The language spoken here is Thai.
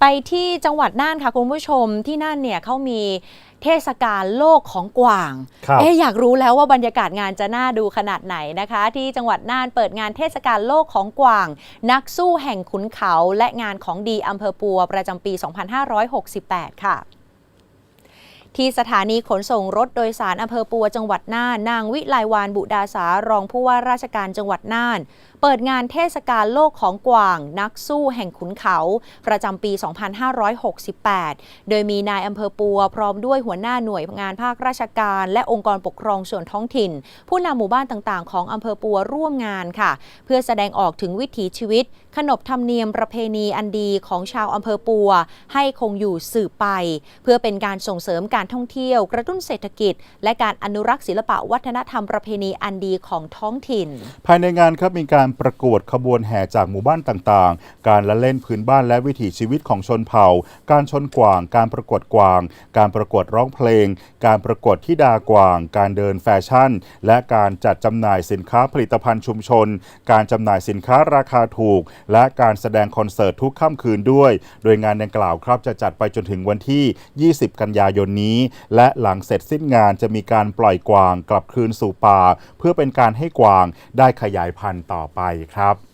ไปที่จังหวัดน่านค่ะคุณผู้ชมที่น่านเนี่ยเขามีเทศกาลโลกของกวางครับเอ๊ะอยากรู้แล้วว่าบรรยากาศงานจะน่าดูขนาดไหนนะคะ ที่จังหวัดน่านเปิดงานเทศกาลโลกของกวาง นักสู้แห่งขุนเขาและงานของดีอำเภอปัวประจำปี 2568 ค่ะ ที่สถานีขนส่งรถโดยสารอำเภอปัวจังหวัดน่าน นางวิไลวานบุดาสารองผู้ว่าราชการจังหวัดน่าน เปิดงานเทศกาลโลกของกวาง นักสู้แห่งขุนเขา ประจำปี 2568 โดยมีนายอำเภอปัว พร้อมด้วยหัวหน้าหน่วยงานภาคราชการ และองค์กรปกครองส่วนท้องถิ่น ผู้นำหมู่บ้านต่างๆ ของอำเภอปัวร่วมงานค่ะ เพื่อแสดงออกถึงวิถีชีวิต ขนบธรรมเนียมประเพณีอันดีของชาวอำเภอปัว ให้คงอยู่สืบไป เพื่อเป็นการส่งเสริมการท่องเที่ยว กระตุ้นเศรษฐกิจ และการอนุรักษ์ศิลปะวัฒนธรรมประเพณีอันดีของท้องถิ่น ภายในงานครับมีการประกวดขบวนแห่จากหมู่บ้านต่างๆ การละเล่นพื้นบ้านและวิถีชีวิตของชนเผ่า การชนกวาง การประกวดกวาง การประกวดร้องเพลง การประกวดที่ดากวาง การเดินแฟชั่น และการจัดจำหน่ายสินค้าผลิตภัณฑ์ชุมชน การจำหน่ายสินค้าราคาถูก และการแสดงคอนเสิร์ตทุกค่ำคืนด้วย โดยงานดังกล่าวครับจะจัดไปจนถึงวันที่ 20 กันยายนนี้นี้ และหลังเสร็จสิ้นงานจะมีการปล่อยกวางกลับคืนสู่ป่า เพื่อเป็นการให้กวางได้ขยายพันธุ์ต่อไปครับ